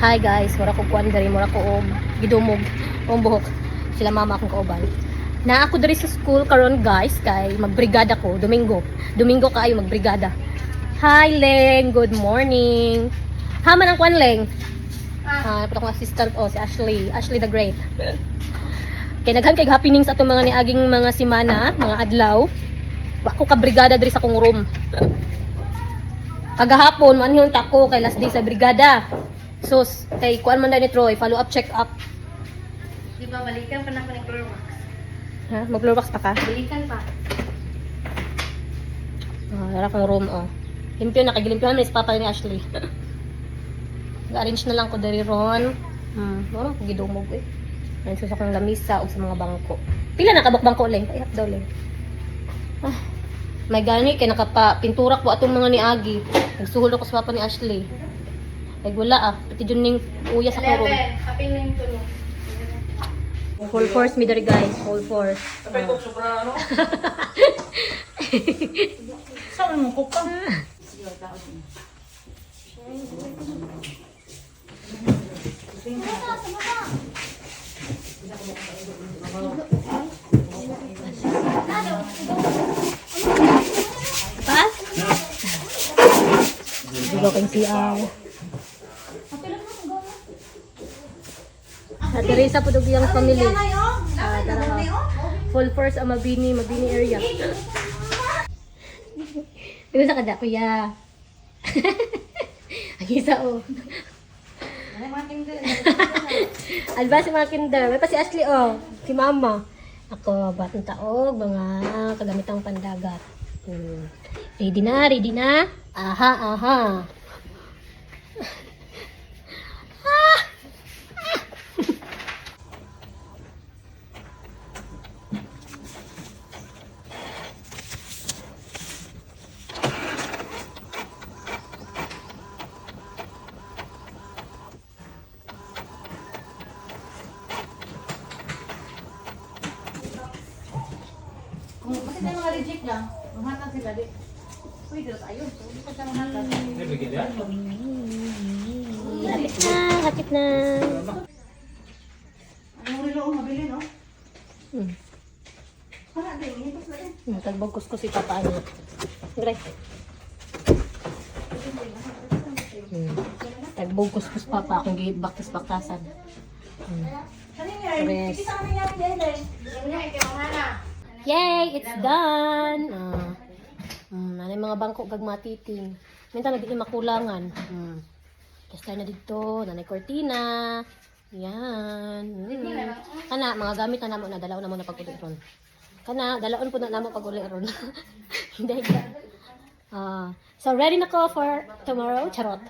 Hi guys, mura ko kuan diri, mura ko og gidumog ang buhok. Sila mama akong kauban. Na ako diri sa school karon guys kay magbrigada ko Domingo. Domingo kaayo magbrigada. Hi Leng, good morning. Haman ang kuan Leng. Ah, uh, akong assistant oh si Ashley, Ashley the Great. Kay naghan kay happenings ato mga niaging mga simana, mga adlaw. Wa ko ka brigada diri sa kong room. Kagahapon, man yung tako kay last day sa brigada. So, kay kuan man ni Troy, follow up, check up. Di ba, balikan pa na ko ng Clorox. Ha? Mag-Clorox pa ka? Balikan pa. Ah, dara kong room, oh. Limpyo na, kagilimpyo na, is papa ni Ashley. Ga-arrange na lang ko dari ron. Hmm, wala ko gidumog eh. Ayun sa akong lamisa o sa mga bangko. Pila na kabak bangko lang, payap daw lang. Ah, may gani kay nakapa pintura ko atong mga ni Agi. Nagsuhol ako sa papa ni Ashley. Ay wala ah, pati dun ning uya sa kurong. Happy na yung tulo. Full force mi dari guys, full force. Sabay ko sobra ano? Saan mo ko pa? Pa? Diba kang siyaw. At Teresa po yung family. Ah, tara. Full force ang Mabini, Mabini area. Diba sa kada, kuya? Ang isa oh. Alba si mga kinder. May pa si Ashley oh. Si mama. Ako, batang taog, mga kagamitang pandagat. Hmm. Ready na, ready na? Aha, aha. Na mga reject lang, mamatan sila di. Pwede rin ayun. So, hindi ka siya. Ay, bigyan yan. Hapit na, hapit na. Anong relo ang mabili, no? Hmm. Para din, hitos na din. Hmm, tagbagkos ko si papa niya. Gre. Hmm. Tagbagkos ko si papa akong gibaktas-baktasan. Hmm. Kanina, Tres. kita kami namin dahil dahil. Sabi niya, ikaw mamana. Yay! It's done! Ah. Mm, nanay mga bangko kag matiting. Minta na di makulangan. Mm. Testa na dito, nanay cortina. Yan. Mm. Kana, mga gamit na namo na dalaw na mo na paguli ron. Kana, dalaon po na namo paguli ron. Hindi. Ah, so ready na ko for tomorrow, charot.